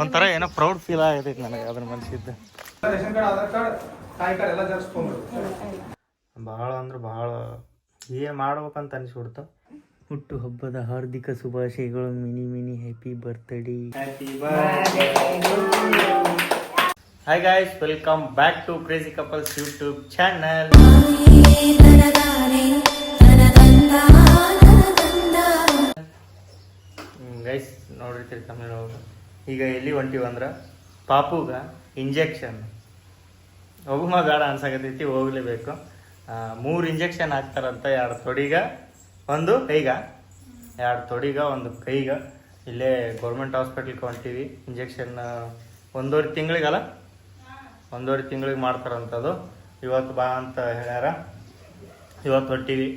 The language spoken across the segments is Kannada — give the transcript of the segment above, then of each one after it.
ಒಂಥರ ಏನೋ ಪ್ರೌಡ್ ಫೀಲ್ ಆಗತೈತಿ ನನಗೆ ಅದ್ರ ಮನ್ಸಿದ್ದು. ಬಹಳ ಭಾಳ ಅಂದ್ರೆ ಭಾಳ ಏನು ಮಾಡ್ಬೇಕಂತ ಅನಿಸ್ಬಿಡ್ತು. ಹುಟ್ಟು ಹಬ್ಬದ ಹಾರ್ದಿಕ ಶುಭಾಶಯಗಳು Mini Mini happy birthday happy hi guys welcome back to crazy couples YouTube channel ಈಗ ಎಲ್ಲಿ ಹೊಂಟಿವಿ ಅಂದ್ರೆ ಪಾಪುಗ ಇಂಜೆಕ್ಷನ್ ಹೋಗುಮ ಬೇಡ ಅನ್ಸಾಕತೈತಿ, ಹೋಗ್ಲೇಬೇಕು. ಮೂರು ಇಂಜೆಕ್ಷನ್ ಹಾಕ್ತಾರಂತ ಎರಡು ತೊಡಿಗ, ಒಂದು ಕೈಗ. ಎರಡು ತೊಡಿಗ, ಒಂದು ಕೈಗ. ಇಲ್ಲೇ ಗೌರ್ಮೆಂಟ್ ಹಾಸ್ಪಿಟ್ಲಿಗೆ ಹೊಂಟೀವಿ ಇಂಜೆಕ್ಷನ್ ಒಂದೂವರೆ ತಿಂಗಳಿಗಲ್ಲ? ಒಂದೂವರೆ ತಿಂಗಳಿಗೆ ಮಾಡ್ತಾರಂಥದ್ದು ಇವತ್ತು ಬಾ ಅಂತ ಹೇಳ್ಯಾರ. ಇವತ್ತು ಹೊಂಟೀವಿ.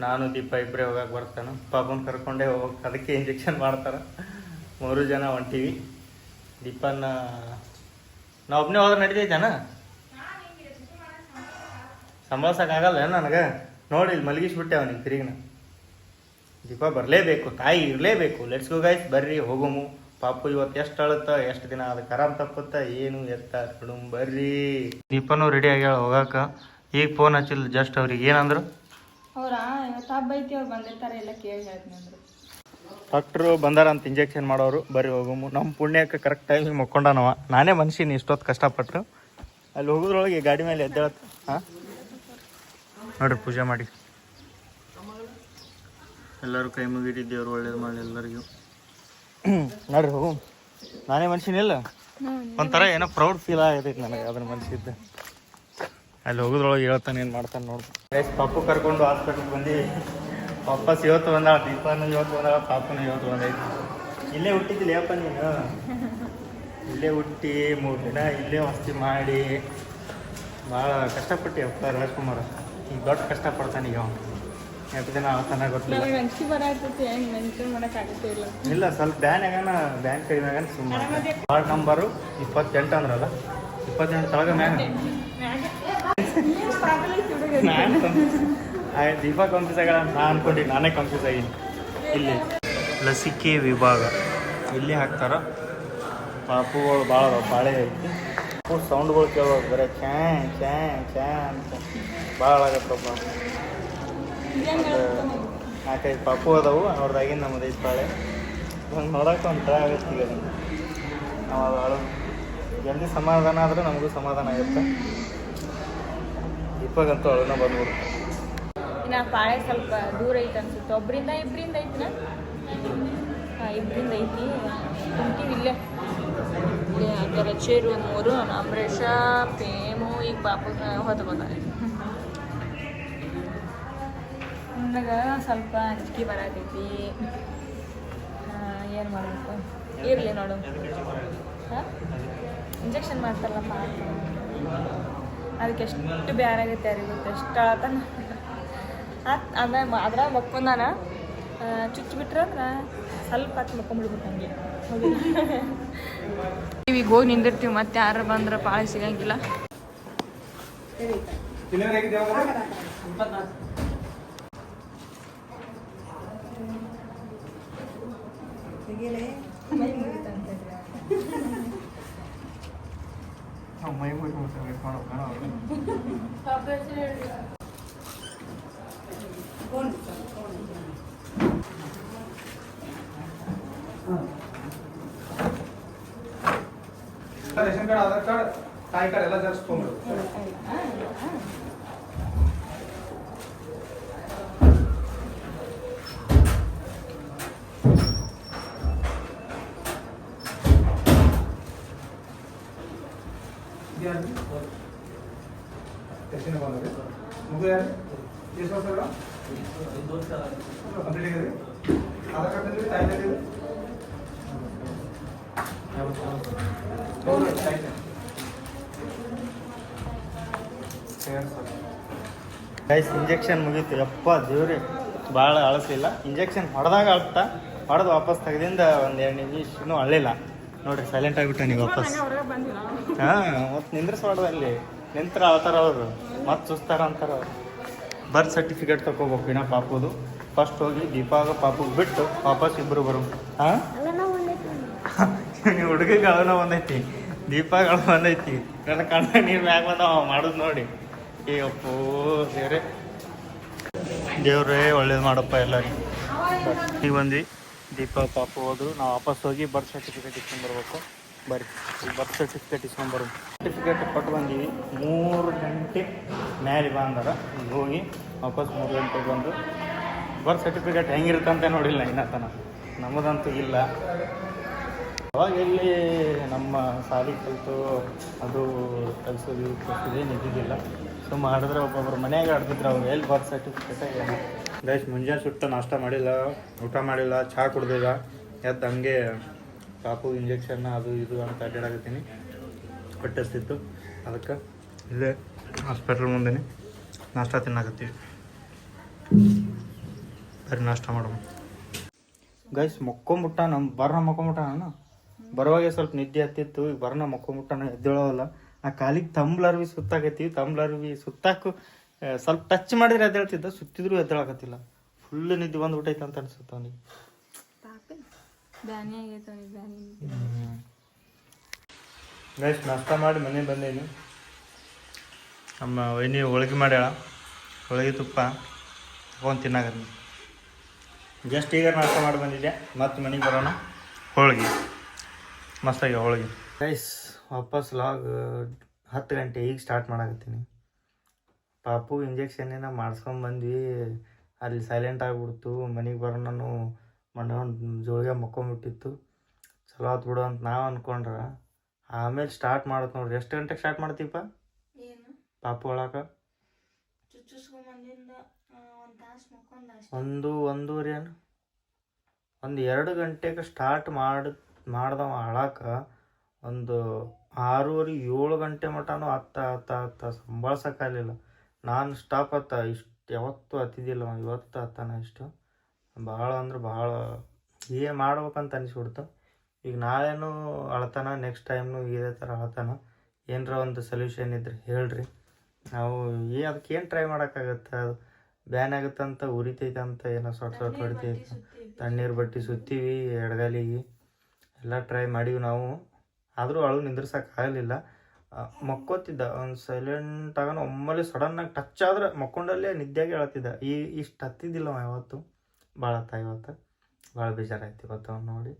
ನಾನು ದೀಪ ಇಬ್ಬರೇ ಹೋಗಕ್ಕೆ ಬರ್ತಾನೆ. ಪಾಪನ ಕರ್ಕೊಂಡೇ ಹೋಗಕ್ಕೆ ಅದಕ್ಕೆ ಇಂಜೆಕ್ಷನ್ ಮಾಡ್ತಾರೆ. ಮೂರು ಜನ ಹೊಂಟೀವಿ. ದೀಪನ್ನ ನಾ ಒಬ್ಬನೇ ಹೋದ್ರೆ ನಡೀತೈತೇನ? ಸಂಭಾಳ್ಸಕ್ಕಾಗಲ್ಲ ನನಗೆ? ನೋಡಿ, ಇಲ್ಲಿ ಮಲಗಿಸ್ಬಿಟ್ಟೆ ಅವನಿಗೆ ತಿರುಗಿನ. ದೀಪ ಬರಲೇಬೇಕು, ತಾಯಿ ಇರಲೇಬೇಕು. ಲೆಟ್ಸ್ ಗೋ ಗಾಯ್ಸ್ ಬರ್ರಿ, ಹೋಗುಮು. ಪಾಪು ಇವತ್ತು ಎಷ್ಟು ಅಳುತ್ತ, ಎಷ್ಟು ದಿನ ಅದಕ್ಕೆ ಆರಾಮ್ ತಪ್ಪುತ್ತ, ಏನು ಎತ್ತ, ಕಡುಂ ಬರ್ರಿ. ದೀಪನೂ ರೆಡಿ ಆಗ್ಯಾಳ ಹೋಗಾಕ. ಈಗ ಫೋನ್ ಹಚ್ಚಿಲ್ಲ ಜಸ್ಟ್ ಅವ್ರಿಗೆ. ಏನಂದ್ರು? ಅವ್ರ, ಇವತ್ತು ಹಬ್ಬ ಅವ್ರು ಬಂದಿರ್ತಾರೆ, ಎಲ್ಲ ಕೇಳಿ ಹೇಳ್ತೀನಿ ಅಂದ್ರು. ಡಾಕ್ಟ್ರು ಬಂದಾರ ಅಂತ ಇಂಜೆಕ್ಷನ್ ಮಾಡೋರು ಬರಿ ಹೋಗುಮು ನಮ್ಮ ಪುಣ್ಯಕ್ಕೆ ಕರೆಕ್ಟ್ ಟೈಮಿಗೆ ಮಕ್ಕೊಂಡನವ. ನಾನೇ ಮನುಷ್ಯನ ಇಷ್ಟೊತ್ತು ಕಷ್ಟಪಟ್ಟು ಅಲ್ಲಿ ಹೋಗೋದ್ರೊಳಗೆ ಗಾಡಿ ಮೇಲೆ ಎದ್ದೇಳತ್ತ. ಹಾಂ? ನೋಡ್ರಿ ಪೂಜೆ ಮಾಡಿ. ಎಲ್ಲರೂ ಕೈ ಮುಗಿಡಿ ದೇವ್ರು ಒಳ್ಳೇದು ಮಾಡಿ ಎಲ್ಲರಿಗೂ. ನೋಡ್ರಿ ಹೋಗು. ನಾನೇ ಮನುಷ್ಯನಿಲ್ಲ ಒಂಥರ ಏನೋ ಪ್ರೌಡ್ ಫೀಲ್ ಆಗೈತೆ ನನಗೆ ಅದ್ರ ಮನ್ಸಿದ್ದು. ಅಲ್ಲಿ ಹೋಗೋದ್ರೊಳಗೆ ಹೇಳ್ತಾನೆ ಏನು ಮಾಡ್ತಾನೆ ನೋಡ್ರಿ. ಪಪ್ಪು ಕರ್ಕೊಂಡು ಹಾಸ್ಪಿಟ್ಲಿಗೆ ಬಂದು ವಾಪಸ್ ಇವತ್ತು ಬಂದಾಳ ದೀಪನು ಇವತ್ತು ಬಂದಾಳ ಪಾಪನು ಇವತ್ತು ಬಂದೈತಿ. ಇಲ್ಲೇ ಹುಟ್ಟಿದ್ದಿಲ್ಲ ಯಪ್ಪ ನೀನು? ಇಲ್ಲೇ ಹುಟ್ಟಿ ಮೂರು ದಿನ ಇಲ್ಲೇ ವಸ್ತಿ ಮಾಡಿ ಭಾಳ ಕಷ್ಟಪಟ್ಟಿ ಅಪ್ಪ ರಾಜ್ಕುಮಾರ. ಈಗ ದೊಡ್ಡ ಕಷ್ಟಪಡ್ತಾನೆ ಈಗ ಅವನು. ದಿನ ಆತನ ಗೊತ್ತಿಲ್ಲ. ಇಲ್ಲ? ಸ್ವಲ್ಪ ಬ್ಯಾನ್ ಆಗಾನ ಬ್ಯಾಂಕ್ ಕೈಮ್ಯಾಗ ಸುಮ್ಮನೆ ವಾರ್ಡ್ ನಂಬರು ಇಪ್ಪತ್ತೆಂಟು ಅಂದ್ರಲ್ಲ ಇಪ್ಪತ್ತೆಂಟು ತಳಗ ಮ್ಯಾನ್ ನಾನು ದೀಪಾ ಕನ್ಫ್ಯೂಸ್ ಆಗಲ್ಲ ನಾ ಅನ್ಕೊಂಡಿ ನಾನೇ ಕನ್ಫ್ಯೂಸ್ ಆಗೀನಿ ಇಲ್ಲಿ. ಲಸಿಕೆ ವಿಭಾಗ. ಇಲ್ಲಿ ಹಾಕ್ತಾರ? ಪಾಪುಗಳು ಭಾಳ ಬಾಳೆ ಐತಿ. ಸೌಂಡ್ಗಳು ಕೇಳೋದು ಬರೀ ಚಾ ಚಾ ಚಾ ಅಂತ. ಭಾಳ ಆಗತ್ತಪ್ಪ. ನಾಲ್ಕೈದು ಪಾಪು ಅದಾವು ಅವ್ರದಾಗಿನ ನಮ್ಮದು ಐದು ಬಾಳೆ. ಹಂಗೆ ಒಂದು ಟ್ರೈ ಆಗುತ್ತೆ ಈಗ ನಾವು ಭಾಳ ಜಲ್ದಿ ಸಮಾಧಾನ ಆದರೆ ನಮಗೂ ಸಮಾಧಾನ ಆಗುತ್ತೆ. ಇಪ್ಪಗಂತೂ ಅಳನ ಬಂದ್ಬಿಡುತ್ತೆ ಇನ್ನ ಪಾಳೆ ಸ್ವಲ್ಪ ದೂರ ಐತೆ ಅನ್ಸುತ್ತೆ. ಒಬ್ಬರಿಂದ ಇಬ್ಬರಿಂದ ಐತಿನ? ಹಾಂ, ಇಬ್ರಿಂದ ಐತಿ. ಕುಂತೀವಿ ಇಲ್ಲೇ. ಹಾಕ್ಯಾರ ಚೇರು ಒಂದು ಮೂರು ಅಂಬರೀಷ ಪೇಮು, ಈಗ ಪಾಪ ಹೊತ್ತು ಬಂದ ನನಗೆ ಸ್ವಲ್ಪ ಅಂಜಿಕೆ ಬರತೈತಿ ಏನು ಮಾಡಬೇಕು? ಇರಲಿ ನೋಡು. ಹಾಂ? ಇಂಜೆಕ್ಷನ್ ಮಾಡ್ತಾರಲ್ಲಪ್ಪ. ಅದಕ್ಕೆ ಎಷ್ಟು ಬ್ಯಾರಾಗುತ್ತೆ ಅರಿಗುತ್ತೆ ಎಷ್ಟು ಅಳತಾನ ಅದ ಅದ್ರಾಗ ಮಕ್ಕೊಂದಾನ. ಚುಚ್ಚಿ ಬಿಟ್ರೆ ಅಂದ್ರೆ ಸ್ವಲ್ಪ ಹತ್ತು ಮಕ್ಕೊಂಬಿಡ್ಬೇಕು ಹಂಗೆ. ಈಗ ಹೋಗಿ ನಿಂದಿರ್ತೀವಿ ಮತ್ತೆ ಯಾರ ಬಂದ್ರೆ ಪಾಳಿ ಸಿಗಂಗಿಲ್ಲ. ಮೈ ಮೈ ಯಾವಾಗ ಮೈ ಮುಗಿ ಮಾಡೋ ಕಾಣೋ ರೇಷನ್ ಕಾರ್ಡ್ ಆಧಾರ್ ಕಾರ್ಡ್ ತಾಯಿ ಕಾರ್ಡ್ ಎಲ್ಲ ಜೆರಾಕ್ಸ್ ತೊಗೊಂಡ್ರು ಎಷ್ಟು ಬಂದ್ರಿ ಮಗು ಯಾರು ಎಷ್ಟು ವರ್ಷ ಗೈಸ್ ಇಂಜೆಕ್ಷನ್ ಮುಗೀತು. ಯಪ್ಪ ದೇವ್ರಿ ಭಾಳ ಅಳಿಸ್ಲಿಲ್ಲ ಇಂಜೆಕ್ಷನ್ ಹೊಡೆದಾಗ ಅಳ್ತಾ ಹೊಡೆದು ವಾಪಸ್ ತೆಗೆದಿಂದ ಒಂದು ಎರಡು ನಿಮಿಷನೂ ಅಳ್ಳಿಲ್ಲ. ನೋಡ್ರಿ ಸೈಲೆಂಟ್ ಆಗಿಬಿಟ್ಟ ನೀವು ವಾಪಸ್. ಹಾಂ ಮತ್ತೆ ನಿಂದ್ರಿಸ್ಬಾರ್ದು ಅಲ್ಲಿ. ನಿಂತ್ರ ಅಳ್ತಾರ ಅವರು. ಮತ್ತೆ ಸುಸ್ತಾರ ಅಂತಾರ ಅವ್ರು. ಬರ್ತ್ ಸರ್ಟಿಫಿಕೇಟ್ ತಗೋಬೇಕು ಇನ್ನ ಪಾಪುದು. ಫಸ್ಟ್ ಹೋಗಿ ದೀಪಾಗ ಪಾಪುಗೆ ಬಿಟ್ಟು ವಾಪಸ್ ಇಬ್ಬರು ಬರು ಹಾಂ? ನೀವು ಒಂದೈತಿ ಗಳನ ಒಂದೈತಿ ದೀಪ ಗಳ ಬಂದೈತಿ ನನ್ನ ಕಣ್ಣ ನೀರು ಮ್ಯಾಗ ಬಂದಾವ ಮಾಡೋದು ನೋಡಿ. ಏ ಅಪ್ಪೋ ದೇವ್ರೆ. ದೇವ್ರೇ ಒಳ್ಳೇದು ಮಾಡಪ್ಪ ಎಲ್ಲ ಈಗ ಬಂದ್ವಿ. ದೀಪ ಪಾಪು ಹೋದ್ರು. ನಾವು ವಾಪಸ್ ಹೋಗಿ ಬರ್ತ್ ಸರ್ಟಿಫಿಕೇಟ್ ಇಸ್ಕೊಂಡ್ ಬರ್ಬೇಕು. ಬರ್ರಿ. ಬರ್ತ್ ಸರ್ಟಿಫಿಕೇಟ್ ಇಸ್ಕೊಂಡ್ ಬರೋ ಸರ್ಟಿಫಿಕೇಟ್ ಕೊಟ್ಟು ಬಂದೀವಿ. ಮೂರು ಗಂಟೆ ಮ್ಯಾಲೆ ಬಾ ಅಂದಾರ ಹೋಗಿ ವಾಪಸ್ ಮೂರು ಗಂಟೆ ಬಂದು ಬರ್ತ್ ಸರ್ಟಿಫಿಕೇಟ್ ಹೆಂಗಿರುತ್ತಂತ ನೋಡಿಲ್ಲ ಇನ್ನತನ ನಮ್ಮದಂತೂ ಇಲ್ಲ. ಅವಾಗ ಇಲ್ಲಿ ನಮ್ಮ ಸಾಲಿ ಕಲಿತು, ಅದು ಕಲಿಸೋದು ಕಲಿಸೋದೇನು ಇದ್ದಿದ್ದಿಲ್ಲ. ಸೊ ಆಡಿದ್ರೆ ಒಬ್ಬೊಬ್ರು ಮನೆಯಾಗ ಆಡ್ತಿದ್ರು. ಅವ್ರು ಎಲ್ಲಿ ಬರ್ತ್ ಸರ್ಟಿಫಿಕೇಟ್ ಏನು? ಗೈಸ್ ಮುಂಜಾನೆ ಸುಟ್ಟ ನಾಷ್ಟ ಮಾಡಿಲ್ಲ, ಊಟ ಮಾಡಿಲ್ಲ ಚಹಾ ಕುಡ್ದಿಲ್ಲ. ಎದ್ದು ಹಂಗೆ ಪಾಪು ಇಂಜೆಕ್ಷನ್ ಅದು ಇದು ಅಂತ ಅಡ್ಡಾಡಕತ್ತೀನಿ ಹೊಟ್ಟೆಸ್ತಿತ್ತು. ಅದಕ್ಕೆ ಇಲ್ಲೇ ಹಾಸ್ಪಿಟ್ಲ್ ಮುಂದೆ ನಾಷ್ಟ ತಿನ್ನಕತ್ತೀವಿ. ಬರೀ ನಾಷ್ಟ ಮಾಡೋಣ. ಗೈಸ್ ಮಕ್ಕೊಂಬಿಟ್ಟ ನಮ್ಮ ಬರ್ನ ಮಕ್ಕೊಂಬಿಟ್ಟ ನಾನು? ಬರುವಾಗೆ ಸ್ವಲ್ಪ ನಿದ್ದೆ ಹತ್ತಿತ್ತು ಈಗ ಬರ್ನ ಮಕ್ಕೊಂಬಿಟ್ಟ ನಾನು ಎದ್ದೇಳೋಲ್ಲ ಆ ಕಾಲಿಗೆ ತಂಬ್ಲರ್ ಬಿ ಸುತ್ತಾಕತ್ತೀವಿ ತಂಬ್ಲರ್ ಬಿ ಸುತ್ತಾಕು ಸ್ವಲ್ಪ ಟಚ್ ಮಾಡಿದ್ರೆ ಎದ್ದೇಳ್ತಿದ್ದ, ಸುತ್ತಿದ್ರು ಎದ್ದೇಳಕತ್ತಿಲ್ಲ. ಫುಲ್ ನಿದ್ದೆ ಬಂದ್ಬಿಟ್ಟೈತೆ ಅಂತ ಅನ್ಸುತ್ತೆ ಅವನಿಗೆ. ಬ್ಯಾನಿ ಆಗೈತೆ ಅವ್ನಿಗೆ ಬ್ಯಾನಿ ಗೈಸ್ ನಾಷ್ಟ ಮಾಡಿ ಮನೆ ಬಂದೇನು. ನಮ್ಮ ವೈನಿ ಹೋಳಿಗೆ ಮಾಡ್ಯಾಳ. ಹೋಳಿಗೆ ತುಪ್ಪ ತಗೊಂಡು ತಿನ್ನಾಗ ಜಸ್ಟ್ ಈಗ ನಾಷ್ಟ ಮಾಡಿ ಬಂದಿದ್ದೆ ಮತ್ತೆ ಮನೆಗೆ ಬರೋಣ. ಹೋಳಿಗೆ. ಮಸ್ತಾಗಿ ಹೋಳಿಗೆ. ಗೈಸ್ ವಾಪಸ್ ಲಾಗ್ ಹತ್ತು ಗಂಟೆ ಈಗ ಸ್ಟಾರ್ಟ್ ಮಾಡಾಕತ್ತೀನಿ. ಪಾಪು ಇಂಜೆಕ್ಷನ್ ಏನೋ ಮಾಡಿಸ್ಕೊಂಬಂದ್ವಿ ಅಲ್ಲಿ ಸೈಲೆಂಟ್ ಆಗಿಬಿಡ್ತು. ಮನೆಗೆ ಬರೋಣ ಮನೆ ಜೋಳಿಗೆ ಮಕ್ಕೊಂಬಿಟ್ಟಿತ್ತು. ಚಲೋ ಆತು ಬಿಡು ಅಂತ ನಾವು ಅನ್ಕೊಂಡ್ರ. ಆಮೇಲೆ ಸ್ಟಾರ್ಟ್ ಮಾಡತ್ ನೋಡ್ರಿ. ಎಷ್ಟು ಗಂಟೆಗೆ ಸ್ಟಾರ್ಟ್ ಮಾಡ್ತೀಪ ಏನು? ಪಾಪು ಒಳಕ ಒಂದು ಒಂದೂವರೆ ಏನು? ಒಂದು ಎರಡು ಗಂಟೆಗೆ ಸ್ಟಾರ್ಟ್ ಮಾಡಿ ಮಾಡ್ದವ ಅಳಾಕ ಒಂದು ಆರೂವರೆ ಏಳು ಗಂಟೆ ಮಟನೂ ಅತ್ತ ಅತ್ತ ಅತ್ತ ಸಂಭಾಳ್ಸಕ್ಕಾಗಲಿಲ್ಲ ನಾನು ಸ್ಟಾಪ್ ಅತ್ತ. ಇಷ್ಟು ಯಾವತ್ತೂ ಹತ್ತಿದ್ದಿಲ್ಲ ಇವತ್ತು ಹತ್ತಾನ ಇಷ್ಟು. ಭಾಳ ಅಂದ್ರೆ ಭಾಳ ಏನು ಮಾಡ್ಬೇಕಂತ ಅನಿಸ್ಬಿಡ್ತು. ಈಗ ನಾಳೆನೂ ಅಳ್ತಾನ ನೆಕ್ಸ್ಟ್ ಟೈಮ್ನು ಇದೇ ಥರ ಅಳ್ತಾನ. ಏನರ ಒಂದು ಸೊಲ್ಯೂಷನ್ ಇದ್ರೆ ಹೇಳ್ರಿ. ನಾವು ಏ ಅದಕ್ಕೆ ಏನು ಟ್ರೈ ಮಾಡೋಕ್ಕಾಗತ್ತೆ? ಅದು ಬ್ಯಾನ್ ಆಗುತ್ತಂತ ಉರಿತೈತೆ ಅಂತ ಏನೋ ಸೊಟ್ ಸೊಟ್ ಹೊಡಿತೈತೆ. ತಣ್ಣೀರು ಬಟ್ಟೆ ಸುತ್ತೀವಿ ಎಡಗಾಲಿಗೆ. ಎಲ್ಲ ಟ್ರೈ ಮಾಡೀವಿ ನಾವು. ಆದರೂ ಅಳು ನಿಂದ್ರಸಕ್ಕೆ ಆಗಲಿಲ್ಲ. ಮಕ್ಕೋತಿದ್ದ. ಒಂದು ಸೈಲೆಂಟ್ ಆಗೋಣ ಒಮ್ಮೆಲೆ ಸಡನ್ನಾಗಿ ಟಚ್ ಆದ್ರೆ ಮಕ್ಕೊಂಡಲ್ಲೇ ನಿದ್ದೆಗೆ ಹೇಳ್ತಿದ್ದ ಈ ಇಷ್ಟು ಹತ್ತಿದ್ದಿಲ್ಲ ಯಾವತ್ತು. ಭಾಳ ಆತ. ಇವತ್ತು ಭಾಳ ಬೇಜಾರಾಯ್ತು ಇವತ್ತು ಅವ್ನು ನೋಡಿ.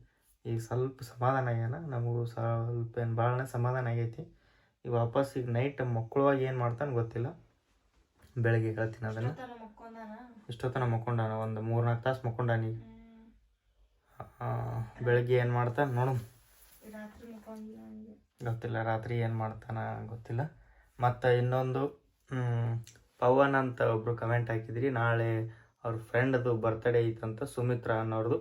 ಈಗ ಸ್ವಲ್ಪ ಸಮಾಧಾನ ಆಗ್ಯಾನ. ನಮಗೂ ಸ್ವಲ್ಪ ಏನು ಭಾಳನೇ ಸಮಾಧಾನ ಆಗೈತಿ. ಈಗ ವಾಪಸ್ ಈಗ ನೈಟ್ ಮಕ್ಕಳುವಾಗ ಏನು ಮಾಡ್ತಾನೆ ಗೊತ್ತಿಲ್ಲ. ಬೆಳಗ್ಗೆ ಹೇಳ್ತೀನಿ ಅದನ್ನು. ಇಷ್ಟೊತ್ತನ ಮಕ್ಕೊಂಡಾನ? ಒಂದು ಮೂರ್ನಾಲ್ಕು ತಾಸು ಮಕ್ಕೊಂಡಾನ ಈಗ. ಬೆಳಗ್ಗೆ ಏನು ಮಾಡ್ತಾನೆ ನೋಡು ಗೊತ್ತಿಲ್ಲ ರಾತ್ರಿ ಏನು ಮಾಡ್ತಾನ ಗೊತ್ತಿಲ್ಲ. ಮತ್ತು ಇನ್ನೊಂದು ಪವನ್ ಅಂತ ಒಬ್ಬರು ಕಮೆಂಟ್ ಹಾಕಿದ್ರಿ. ನಾಳೆ ಅವ್ರ ಫ್ರೆಂಡದು ಬರ್ತ್ಡೇ ಐತಂತ ಸುಮಿತ್ರಾ ಅನ್ನೋರ್ದು.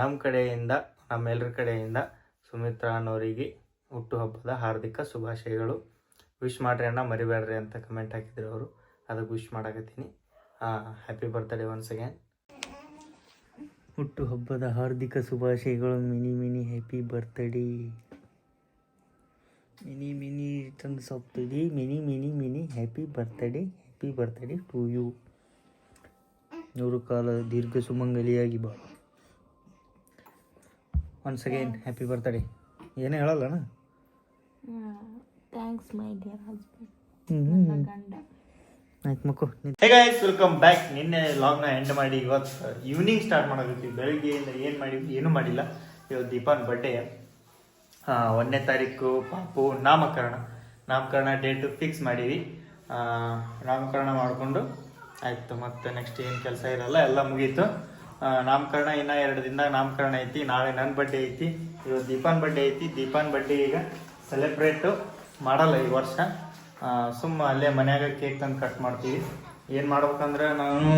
ನಮ್ಮ ಕಡೆಯಿಂದ ನಮ್ಮೆಲ್ಲರ ಕಡೆಯಿಂದ ಸುಮಿತ್ರಾ ಅನ್ನೋರಿಗೆ ಹುಟ್ಟುಹಬ್ಬದ ಹಾರ್ದಿಕ ಶುಭಾಶಯಗಳು. ವಿಶ್ ಮಾಡ್ರಿ ಅಣ್ಣ, ಮರಿಬೇಡ್ರಿ ಅಂತ ಕಮೆಂಟ್ ಹಾಕಿದ್ರು ಅವರು. ಅದಕ್ಕೆ ವಿಶ್ ಮಾಡಾಕತ್ತೀನಿ. ಹ್ಯಾಪಿ ಬರ್ತ್ಡೇ ಒನ್ಸ್ ಅಗೇನ್ ಹುಟ್ಟುಹಬ್ಬದ ಹಾರ್ದಿಕ ಶುಭಾಶಯಗಳು, mini mini happy birthday mini mini ತಂದು ಸೊಪ್ಪಿಡಿ Mini Mini Mini happy birthday happy birthday to you ನೂರು ಕಾಲ ದೀರ್ಘ ಸುಮಂಗಲಿಯಾಗಿ ಬಾ. ಒನ್ಸ್ ಅಗೇನ್ ಹ್ಯಾಪಿ ಬರ್ತ್ಡೇ ಏನೂ ಹೇಳಲ್ಲಣ್ಣ? ಥ್ಯಾಂಕ್ಸ್ ಮೈ ಡಿಯರ್ ಹಸ್ಬೆಂಡ್ ಗಂಡ. ಆಯ್ತು ಮಕ್ಕಳು ಹೇ ಗೈಸ್ ವೆಲ್ಕಮ್ ಬ್ಯಾಕ್ ನಿನ್ನೆ ಲಾಗ್ನ ಎಂಡ್ ಮಾಡಿ ಇವತ್ತು ಈವ್ನಿಂಗ್ ಸ್ಟಾರ್ಟ್ ಮಾಡೋದಿತ್ತು ಬೆಳಗ್ಗೆಯಿಂದ ಏನು ಮಾಡಿದ್ವಿ ಏನೂ ಮಾಡಿಲ್ಲ. ಇವತ್ತು ದೀಪಾನ್ ಬರ್ಡೇ ಒಂದನೇ ತಾರೀಕು ಪಾಪು ನಾಮಕರಣ. ನಾಮಕರಣ ಡೇಟು ಫಿಕ್ಸ್ ಮಾಡೀವಿ. ನಾಮಕರಣ ಮಾಡಿಕೊಂಡು ಆಯಿತು, ಮತ್ತೆ ನೆಕ್ಸ್ಟ್ ಏನು ಕೆಲಸ ಇರಲ್ಲ, ಎಲ್ಲ ಮುಗೀತು. ನಾಮಕರಣ ಇನ್ನೂ ಎರಡು ದಿನ ನಾಮಕರಣ ಐತಿ. ನಾಳೆ ನನ್ನ ಬಡ್ಡೆ ಐತಿ. ಇವತ್ತು ದೀಪಾನ್ ಬಡ್ಡೆ ಐತಿ. ದೀಪಾನ್ ಬಡ್ಡೆ ಈಗ ಸೆಲೆಬ್ರೇಟು ಮಾಡಲ್ಲ ಈ ವರ್ಷ. ಸುಮ್ಮ ಅಲ್ಲೇ ಮನ್ಯಾಗ ಕೇಕ್ ತಂದು ಕಟ್ ಮಾಡ್ತೀವಿ. ಏನು ಮಾಡ್ಬೇಕಂದ್ರೆ ನಾನು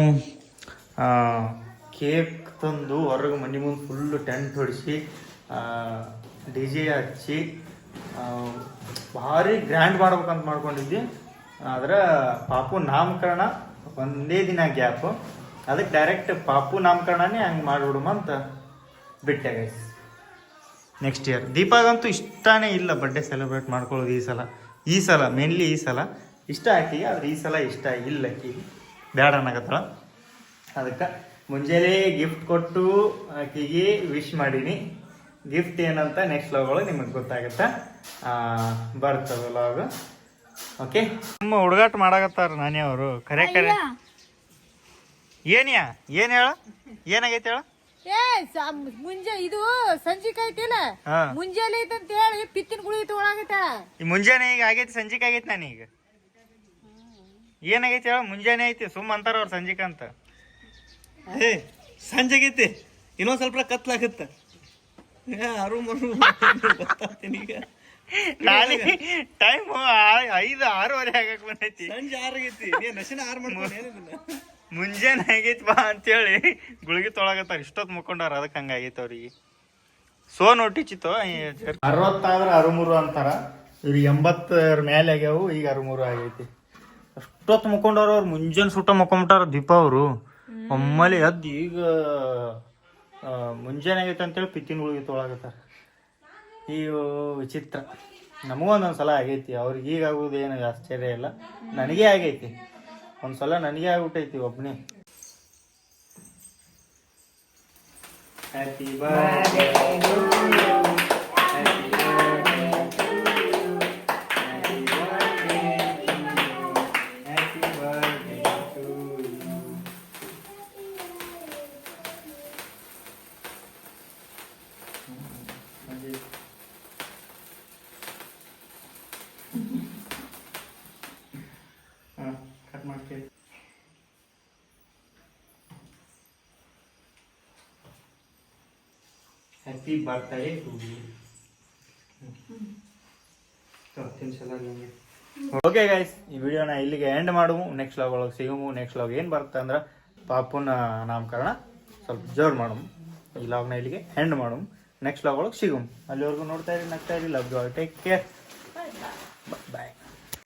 ಕೇಕ್ ತಂದು ಹೊರಗೆ ಮನೆ ಮುಂದೆ ಫುಲ್ಲು ಟೆಂಟ್ ಹೊಡಿಸಿ ಡಿ ಜೆ ಹಚ್ಚಿ ಭಾರಿ ಗ್ರ್ಯಾಂಡ್ ಮಾಡ್ಬೇಕಂತ ಮಾಡ್ಕೊಂಡಿದ್ವಿ. ಆದ್ರೆ ಪಾಪು ನಾಮಕರಣ ಒಂದೇ ದಿನ ಗ್ಯಾಪು ಅದಕ್ಕೆ ಡೈರೆಕ್ಟ್ ಪಾಪು ನಾಮಕರಣನೇ ಹಂಗೆ ಮಾಡಿಬಿಡುಮ ಅಂತ ಬಿಟ್ಟೆ ಗೈಸ್ ನೆಕ್ಸ್ಟ್ ಇಯರ್ ದೀಪಾಗಂತೂ ಇಷ್ಟನೇ ಇಲ್ಲ ಬರ್ಡೆ ಸೆಲೆಬ್ರೇಟ್ ಮಾಡ್ಕೊಳ್ಳೋದು ಈ ಸಲ. ಈ ಸಲ ಮೇನ್ಲಿ ಈ ಸಲ. ಇಷ್ಟ ಆಕಿಗೆ, ಆದ್ರೆ ಈ ಸಲ ಇಷ್ಟ ಇಲ್ಲ ಆಕಿ ಬ್ಯಾಡ ಅನ್ನಕತ್ತಳ ಅದಕ್ಕೆ ಮುಂಜಾನೆ ಗಿಫ್ಟ್ ಕೊಟ್ಟು ಆಕಿಗೆ ವಿಶ್ ಮಾಡೀನಿ. ಗಿಫ್ಟ್ ಏನಂತ ನೆಕ್ಸ್ಟ್ ಲಾಗ್ಗಳು ನಿಮಗೆ ಗೊತ್ತಾಗುತ್ತೆ. ಬರ್ತದೆ ಲಾಗ್ ಓಕೆ ನಮ್ಮ ಹುಡುಗಾಟ ಮಾಡಾಕತ್ತಾರ ನಾನೇ ಅವರು. ಕರೆ ಕರೆ. ಏನ್ಯಾ? ಏನ್ ಹೇಳ? ಏನಾಗೈತಿ ಹೇಳ? ಏ ಮುಂಜೆ ಇದು ಸಂಜಿಕ ಐತಿಲ್ಲ? ಮುಂಜಾನೆ ಐತಂತ ಹೇಳಿ ಪಿತ್ತಿನ ಗುಳಿ ತೊಗೊಳಾಗತ್ತ. ಈ ಮುಂಜಾನೆ ಈಗ ಆಗೈತಿ ಸಂಜಿಕ ಆಗೈತಿ ನಾನೀಗ. ಏನಾಗೈತಿ ಹೇಳ? ಮುಂಜಾನೆ ಐತಿ ಸುಮ್ ಅಂತಾರ ಅವ್ರ ಸಂಜಿಕ ಅಂತ. ಏ ಸಂಜೆ ಆಗೈತಿ ಇನ್ನೊಂದ್ ಸ್ವಲ್ಪ ಕತ್ಲಾಗತ್ತ. ಅರು ಮರು ಗೊತ್ತಾಗ್ತೀನಿ ಈಗ. ನಾಳೆ ಟೈಮ್ ಐದು ಆರೂವರೆ ಆಗಕ್ ಬಂದೈತಿ. ಸಂಜೆ ಆರಾಗೈತಿ. ನಶಿನ ಆರ್ ಮಾಡ್ಕೊಂಡು ಮುಂಜಾನೆ ಆಗೈತಿ ಬಾ ಅಂತೇಳಿ ಗುಳಿಗೆ ತೊಳಗತ್ತಾರ. ಇಷ್ಟೊತ್ತು ಮುಕ್ಕೊಂಡಾರ ಅದಕ್ಕೆ ಹಂಗಾಗೈತೆ ಅವ್ರಿಗೆ. ಸೋ ನೋಟಿಚಿತ್ತು ಅರವತ್ತಾದ್ರೆ ಅರುಮೂರು ಅಂತಾರ. ಇವ್ರಿಗೆ ಎಂಬತ್ತರ ಮೇಲೆ ಆಗ್ಯಾವು ಈಗ ಅರುಮೂರು ಆಗೈತಿ. ಅಷ್ಟೊತ್ತು ಮುಕ್ಕೊಂಡವ್ರು ಅವ್ರು ಮುಂಜಾನೆ ಸುಟ್ಟ ಮುಕ್ಕೊಂಬಿಟ್ಟಾರ ದೀಪ ಅವರು. ಒಮ್ಮಲಿ ಅದ್ ಈಗ ಮುಂಜಾನೆ ಆಗೈತೆ ಅಂತೇಳಿ ಪಿತ್ತಿನ ಗುಳಿಗೆ ತೊಳಗತ್ತಾರ. ಈ ವಿಚಿತ್ರ. ನಮಗೂ ಒಂದೊಂದು ಸಲ ಆಗೈತಿ. ಅವ್ರಿಗೆ ಈಗ ಏನು ಆಶ್ಚರ್ಯ ಇಲ್ಲ. ನನಗೆ ಆಗೈತಿ. ಒಂದ್ಸಲ ನನಗೆ ಆಗ್ಬಿಟ್ಟೈತಿ ಒಬ್ಬನೇ happy birthday happy birthday to okay guys ಈ ವಿಡಿಯೋನ ಇಲ್ಲಿಗೆ ಎಂಡ್ ಮಾಡುವು. ನೆಕ್ಸ್ಟ್ ಲಾಗ್ ಒಳಗೆ ಸಿಗಮು ನೆಕ್ಸ್ಟ್ ಲಾಗ್ ಏನು ಬರುತ್ತೆ ಅಂದ್ರೆ ಪಾಪುನ ನಾಮಕರಣ ಸ್ವಲ್ಪ ಜೋರು ಮಾಡು ಈ ಲಾಗ್ನ ಇಲ್ಲಿಗೆ ಎಂಡ್ ಮಾಡು ನೆಕ್ಸ್ಟ್ ಲಾಗ್ ಒಳಗೆ ಸಿಗಮ್ ಅಲ್ಲಿವರೆಗೂ ನೋಡ್ತಾ ಇರಿ, ನಗ್ತಾ ಇರಿ. Love you take care bye